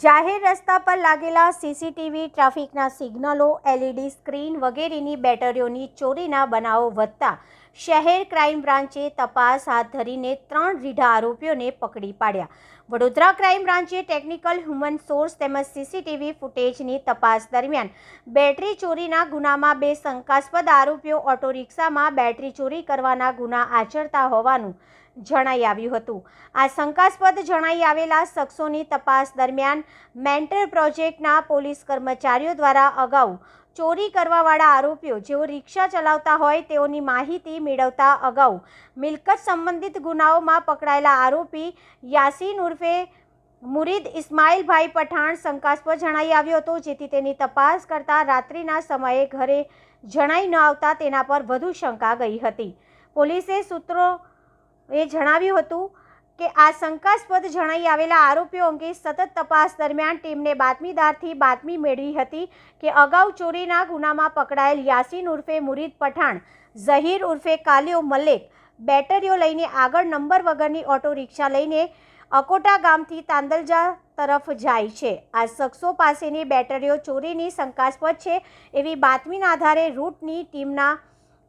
જાહેર રસ્તા પર લાગેલા સીસીટીવી ટ્રાફિકના સિગ્નલો, એલઈડી સ્ક્રીન વગેરેની બેટરીઓની ચોરીના બનાવો વધતા શહેર ક્રાઇમ બ્રાન્ચે તપાસ હાથ ધરીને ત્રણ રીઢા આરોપીઓને પકડી પાડ્યા. વડોદરા ક્રાઇમ બ્રાન્ચે ટેકનિકલ હ્યુમન સોર્સ તેમજ સીસીટીવી ફૂટેજની તપાસ દરમિયાન બેટરી ચોરીના ગુનામાં બે શંકાસ્પદ આરોપીઓ ઓટો રિક્ષામાં બેટરી ચોરી કરવાના ગુના આચરતા હોવાનું જણાઈ આવ્યું હતું. આ શંકાસ્પદ જણાઈ આવેલા શખ્સોની તપાસ દરમિયાન મેન્ટર પ્રોજેક્ટના પોલીસ કર્મચારીઓ દ્વારા અગાઉ ચોરી કરવાવાળા આરોપીઓ જેઓ રિક્ષા ચલાવતા હોય તેઓની માહિતી મેળવતા અગાઉ મિલકત સંબંધિત ગુનાઓમાં પકડાયેલા આરોપી યાસીન ઉર્ફે મુરીદ ઇસ્માઇલભાઈ પઠાણ શંકાસ્પદ જણાઈ આવ્યો હતો. જેથી તેની તપાસ કરતા રાત્રિના સમયે ઘરે જણાઈ ન આવતા તેના પર વધુ શંકા ગઈ હતી. પોલીસે સૂત્રો એ જણાવ્યું હતું કે આ શંકાસ્પદ જણાઈ આવેલા આરોપીઓ અંગે સતત તપાસ દરમિયાન ટીમને બાતમીદારથી બાતમી મેળવી હતી કે અગાઉ ચોરીના ગુનામાં પકડાયેલ યાસીન ઉર્ફે મુરીદ પઠાણ, ઝહીર ઉર્ફે કાલિયો મલેક, બેટરીઓ લઈને આગળ નંબર વગરની ઓટો રિક્ષા લઈને અકોટા ગામથી તાંદલજા તરફ જાય છે. આ શખ્સો પાસેની બેટરીઓ ચોરીની શંકાસ્પદ છે એવી બાતમીના આધારે રૂટની ટીમના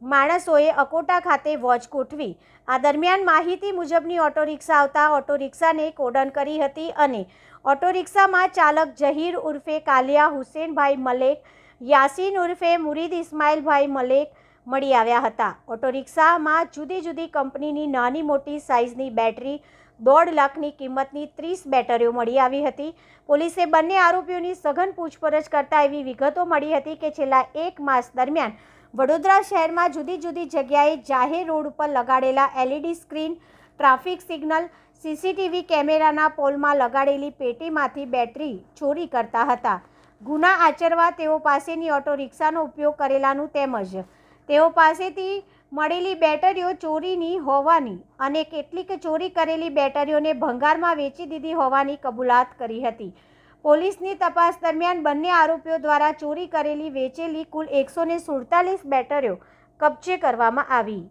માણસોએ અકોટા ખાતે વોચ ગોઠવી. આ દરમિયાન માહિતી મુજબની ઓટો રિક્ષા આવતા ઓટો રિક્ષાને કોડન કરી હતી અને ઓટો રિક્ષામાં ચાલક જહીર ઉર્ફે કાલિયા હુસેનભાઈ મલેક, યાસીન ઉર્ફે મુરીદ ઇસ્માઇલભાઈ મલેક મળી આવ્યા હતા. ઓટો રિક્ષામાં જુદી જુદી કંપનીની નાની મોટી સાઇઝની બેટરી, દોઢ લાખની કિંમતની ત્રીસ બેટરીઓ મળી આવી હતી. પોલીસે બંને આરોપીઓની સઘન પૂછપરછ કરતા એવી વિગતો મળી હતી કે છેલ્લા એક માસ દરમિયાન વડોદરા શહેરમાં જુદી જુદી જગ્યાએ જાહેર રોડ ઉપર લગાડેલા LED screen, traffic signal, CCTV કેમેરાના પોલમાં લગાડેલી પેટીમાંથી બેટરી ચોરી કરતા હતા. ગુના આચરવા તેઓ પાસેની ઓટો રિક્ષાનો ઉપયોગ કરેલાનું તેમજ તેઓ પાસેથી મળેલી બેટરીઓ ચોરીની હોવાની અને કેટલીક ચોરી કરેલી બેટરીઓને ભંગારમાં વેચી દીધી હોવાની કબૂલાત કરી હતી. પોલીસની તપાસ દરમિયાન બંને આરોપીઓ દ્વારા ચોરી કરેલી વેચેલી કુલ એકસો સુડતાલીસ બેટરીઓ કબજે કરવામાં આવી.